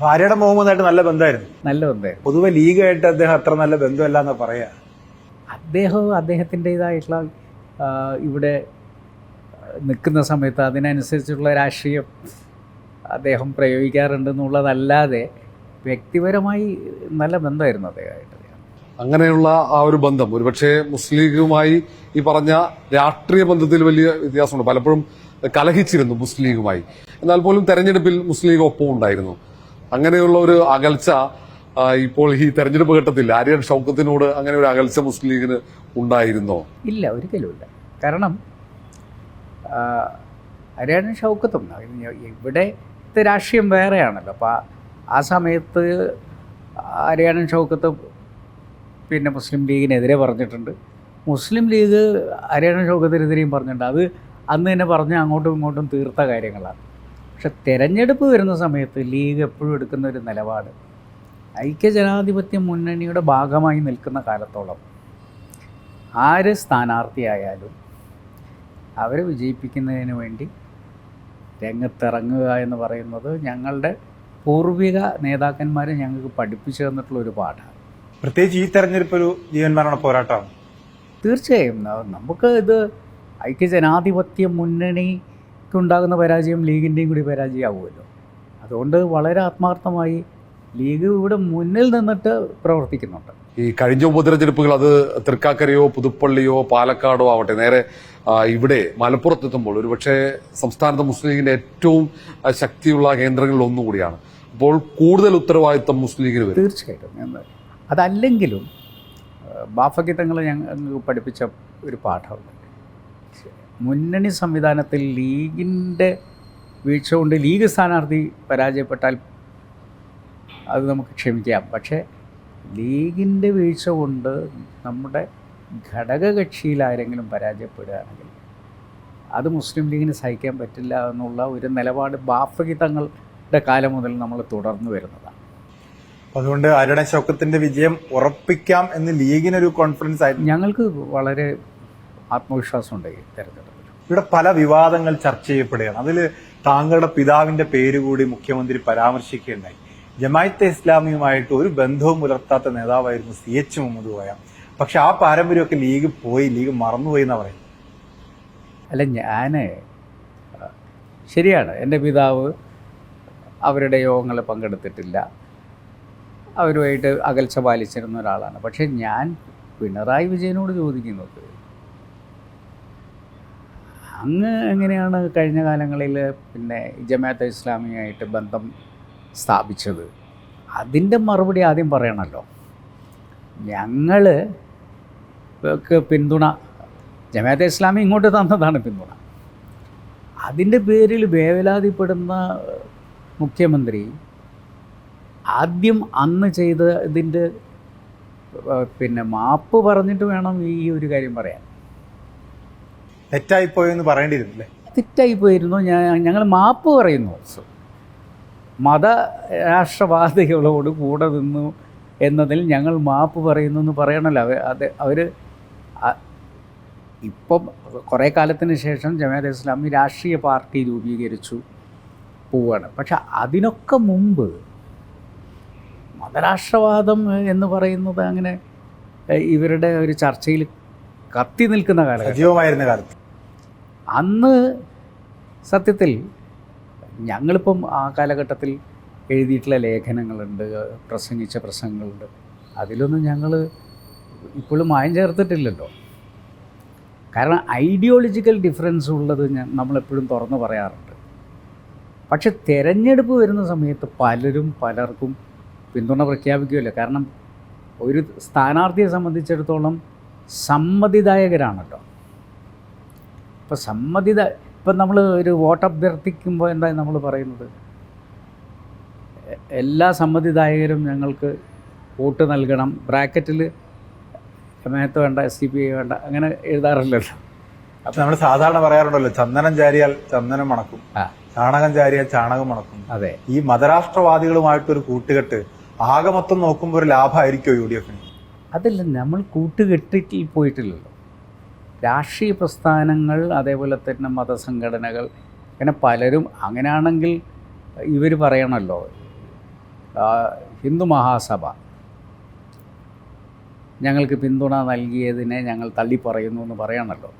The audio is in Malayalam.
ഭാര്യയുടെ മുഹമ്മദായിട്ട് നല്ല ബന്ധമായിരുന്നു. നല്ല ബന്ധമായിരുന്നു. പൊതുവെ ലീഗായിട്ട് അദ്ദേഹം അത്ര നല്ല ബന്ധമല്ല എന്ന് പറയാ. അദ്ദേഹവും അദ്ദേഹത്തിന്റെതായിട്ടുള്ള ഇവിടെ നിൽക്കുന്ന സമയത്ത് അതിനനുസരിച്ചുള്ള രാഷ്ട്രീയം അദ്ദേഹം പ്രയോഗിക്കാറുണ്ട് എന്നുള്ളതല്ലാതെ വ്യക്തിപരമായി നല്ല ബന്ധമായിരുന്നു അദ്ദേഹമായിട്ട്. അങ്ങനെയുള്ള ആ ഒരു ബന്ധം. ഒരുപക്ഷെ മുസ്ലിം ലീഗുമായി ഈ പറഞ്ഞ രാഷ്ട്രീയ ബന്ധത്തിൽ വലിയ വ്യത്യാസമുണ്ട്. പലപ്പോഴും കലഹിച്ചിരുന്നു മുസ്ലിം ലീഗുമായി. എന്നാൽ പോലും തെരഞ്ഞെടുപ്പിൽ മുസ്ലിം ലീഗ് ഒപ്പം ഉണ്ടായിരുന്നു അങ്ങനെയുള്ള ഒരു അകൽച്ച ഇപ്പോൾ ഈ തെരഞ്ഞെടുപ്പ് ഘട്ടത്തിൽ ആര്യൻ ഷൗക്കത്തിനോട് അങ്ങനെ ഒരു അകൽച്ച മുസ്ലിം ലീഗിന് ഉണ്ടായിരുന്നോ? ഇല്ല ഒരിക്കലുമില്ല കാരണം ആര്യൻ ഷൗക്കത്തും. ഇവിടത്തെ രാഷ്ട്രീയം വേറെയാണല്ലോ. അപ്പോൾ ആ സമയത്ത് ഹരിയാന ഷൗക്കത്ത് പിന്നെ മുസ്ലിം ലീഗിനെതിരെ പറഞ്ഞിട്ടുണ്ട്. മുസ്ലിം ലീഗ് ഹരിയാന ഷൗക്കത്തിനെതിരെയും പറഞ്ഞിട്ടുണ്ട്. അത് അന്ന് തന്നെ പറഞ്ഞ് അങ്ങോട്ടും ഇങ്ങോട്ടും തീർത്ത കാര്യങ്ങളാണ്. പക്ഷെ തെരഞ്ഞെടുപ്പ് വരുന്ന സമയത്ത് ലീഗ് എപ്പോഴും എടുക്കുന്ന ഒരു നിലപാട്. ഐക്യജനാധിപത്യ മുന്നണിയുടെ ഭാഗമായി നിൽക്കുന്ന കാലത്തോളം ആര് സ്ഥാനാർത്ഥിയായാലും അവരെ വിജയിപ്പിക്കുന്നതിന് വേണ്ടി രംഗത്തിറങ്ങുക എന്ന് പറയുന്നത് ഞങ്ങളുടെ പൂർവിക നേതാക്കന്മാരെ ഞങ്ങൾക്ക് പഠിപ്പിച്ചു തന്നിട്ടുള്ള ഒരു പാഠമാണ്. പ്രത്യേകിച്ച് ഈ തെരഞ്ഞെടുപ്പ് ഒരു ജീവൻ മരണ പോരാട്ടമാണ് തീർച്ചയായും നമുക്ക് ഇത് ഐക്യജനാധിപത്യ മുന്നണിക്കുണ്ടാകുന്ന പരാജയം ലീഗിന്റെയും കൂടി പരാജയമാവുമല്ലോ. അതുകൊണ്ട് വളരെ ആത്മാർത്ഥമായി ലീഗ് ഇവിടെ മുന്നിൽ നിന്നിട്ട് പ്രവർത്തിക്കുന്നുണ്ട്. ഈ കഴിഞ്ഞ ഉപതെരഞ്ഞെടുപ്പുകൾ അത് തൃക്കാക്കരയോ പുതുപ്പള്ളിയോ പാലക്കാടോ ആവട്ടെ നേരെ ഇവിടെ മലപ്പുറത്തെത്തുമ്പോൾ ഒരുപക്ഷെ സംസ്ഥാനത്തെ മുസ്ലിം ലീഗിന്റെ ഏറ്റവും ശക്തിയുള്ള കേന്ദ്രങ്ങളിൽ ഒന്നുകൂടിയാണ്. അപ്പോൾ കൂടുതൽ ഉത്തരവാദിത്തം മുസ്ലിം ലീഗിന് വരും. തീർച്ചയായിട്ടും. അതല്ലെങ്കിലും ബാഫഗീതങ്ങൾ ഞങ്ങൾ പഠിപ്പിച്ച ഒരു പാഠമുണ്ട് മുന്നണി സംവിധാനത്തിൽ ലീഗിന്റെ വീഴ്ച കൊണ്ട് ലീഗ് സ്ഥാനാർത്ഥി പരാജയപ്പെട്ടാൽ അത് നമുക്ക് ക്ഷമിക്കാം. പക്ഷേ ലീഗിന്റെ വീഴ്ച കൊണ്ട് നമ്മുടെ ഘടകകക്ഷിയിൽ ആരെങ്കിലും പരാജയപ്പെടുകയാണെങ്കിൽ അത് മുസ്ലിം ലീഗിന് സഹിക്കാൻ പറ്റില്ല എന്നുള്ള ഒരു നിലപാട് ബാഫഗീതങ്ങളുടെ കാലം മുതൽ നമ്മൾ തുടർന്നു വരുന്നതാണ്. അതുകൊണ്ട് അരുടെ ശൗക്കത്തിന്റെ വിജയം ഉറപ്പിക്കാം എന്ന് ലീഗിനൊരു കോൺഫിഡൻസ് ആയിരുന്നു ഞങ്ങൾക്ക് വളരെ ആത്മവിശ്വാസമുണ്ട് തെരഞ്ഞെടുപ്പിൽ ഇവിടെ പല വിവാദങ്ങൾ ചർച്ച ചെയ്യപ്പെടുകയാണ്. അതിൽ താങ്കളുടെ പിതാവിന്റെ പേര് കൂടി മുഖ്യമന്ത്രി പരാമർശിക്കുകയുണ്ടായി. ജമായത്തെ ഇസ്ലാമിയുമായിട്ട് ഒരു ബന്ധവും പുലർത്താത്ത നേതാവായിരുന്നു സി എച്ച് മുഹമ്മദ് കോയ. പക്ഷെ ആ പാരമ്പര്യമൊക്കെ ലീഗ് പോയി ലീഗ് മറന്നുപോയി എന്നാ പറയുന്നത്? അല്ല ഞാൻ ശരിയാണ്. എന്റെ പിതാവ് അവരുടെ യോഗങ്ങളിൽ പങ്കെടുത്തിട്ടില്ല. അവരുമായിട്ട് അകൽച്ച പാലിച്ചിരുന്ന ഒരാളാണ്. പക്ഷെ ഞാൻ പിണറായി വിജയനോട് ചോദിക്കുന്നത് അങ്ങ് എങ്ങനെയാണ് കഴിഞ്ഞ കാലങ്ങളിൽ പിന്നെ ജമാഅത്തെ ഇസ്ലാമിയായിട്ട് ബന്ധം സ്ഥാപിച്ചത്? അതിന്റെ മറുപടി ആദ്യം പറയണമല്ലോ ഞങ്ങൾ പിന്തുണ ജമാഅത്തെ ഇസ്ലാമി ഇങ്ങോട്ട് തന്നതാണ് പിന്തുണ. അതിന്റെ പേരിൽ വേവലാതിപ്പെടുന്ന മുഖ്യമന്ത്രി ആദ്യം അന്ന് ചെയ്ത ഇതിന്റെ പിന്നെ മാപ്പ് പറഞ്ഞിട്ട് വേണം ഈ ഒരു കാര്യം പറയാൻ. തെറ്റായിപ്പോയി പോയെന്ന് പറയേണ്ടിയിരുന്നില്ലേ? തെറ്റായിപ്പോയിരുന്നു. ഞാൻ ഞങ്ങൾ മാപ്പ് പറയുന്നു. മത രാഷ്ട്രവാദികളോട് കൂടെ നിന്നു എന്നതിൽ ഞങ്ങൾ മാപ്പ് പറയുന്നു എന്ന് പറയണമല്ലോ അവ അത് അവർ ഇപ്പം കുറേ കാലത്തിന് ശേഷം ജമാഅത്ത് ഇസ്ലാമി രാഷ്ട്രീയ പാർട്ടി രൂപീകരിച്ചു പോവുകയാണ് പക്ഷെ അതിനൊക്കെ മുമ്പ് മതരാഷ്ട്രവാദം എന്ന് പറയുന്നത് അങ്ങനെ ഇവരുടെ ഒരു ചർച്ചയിൽ കത്തി നിൽക്കുന്ന കാലം സജീവമായിരുന്ന കാലത്ത്. അന്ന് സത്യത്തിൽ ഞങ്ങളിപ്പം ആ കാലഘട്ടത്തിൽ എഴുതിയിട്ടുള്ള ലേഖനങ്ങളുണ്ട് പ്രസംഗിച്ച പ്രസംഗങ്ങളുണ്ട്. അതിലൊന്നും ഞങ്ങൾ ഇപ്പോഴും മായം ചേർത്തിട്ടില്ലല്ലോ. കാരണം ഐഡിയോളജിക്കൽ ഡിഫറൻസ് ഉള്ളത് ഞാൻ നമ്മളെപ്പോഴും തുറന്നു പറയാറുണ്ട്. പക്ഷെ തിരഞ്ഞെടുപ്പ് വരുന്ന സമയത്ത് പലരും പലർക്കും പിന്തുണ പ്രഖ്യാപിക്കുമല്ലോ കാരണം ഒരു സ്ഥാനാർത്ഥിയെ സംബന്ധിച്ചിടത്തോളം സമ്മതിദായകരാണല്ലോ. ഇപ്പോൾ സമ്മതിത ഇപ്പം നമ്മൾ ഒരു വോട്ട് അഭ്യർത്ഥിക്കുമ്പോൾ എന്താ നമ്മൾ പറയുന്നത്? എല്ലാ സമ്മതിദായകരും ഞങ്ങൾക്ക് വോട്ട് നൽകണം. ബ്രാക്കറ്റിൽ ജമാഅത്ത് വേണ്ട എസ് ഡി പി ഐ വേണ്ട അങ്ങനെ എഴുതാറില്ലല്ലോ. അപ്പം നമ്മൾ സാധാരണ പറയാറുണ്ടല്ലോ ചന്ദനം ചാരിയാൽ ചന്ദനം മണക്കും. ചാണകം ചാരിയാൽ ചാണകം മണക്കും. അതെ. ഈ മതരാഷ്ട്രവാദികളുമായിട്ടൊരു കൂട്ടുകെട്ട് ആകെ മൊത്തം നോക്കുമ്പോൾ ഒരു ലാഭമായിരിക്കുമോ യു ഡി എഫിന്? അതല്ല നമ്മൾ കൂട്ടുകെട്ടിട്ട് പോയിട്ടില്ലല്ലോ. രാഷ്ട്രീയ പ്രസ്ഥാനങ്ങൾ അതേപോലെ തന്നെ മതസംഘടനകൾ അങ്ങനെ പലരും അങ്ങനെയാണെങ്കിൽ ഇവർ പറയണല്ലോ ഹിന്ദു മഹാസഭ. ഞങ്ങൾക്ക് പിന്തുണ നൽകിയതിനെ ഞങ്ങൾ തള്ളിപ്പറയുന്നു എന്ന് പറയണമല്ലോ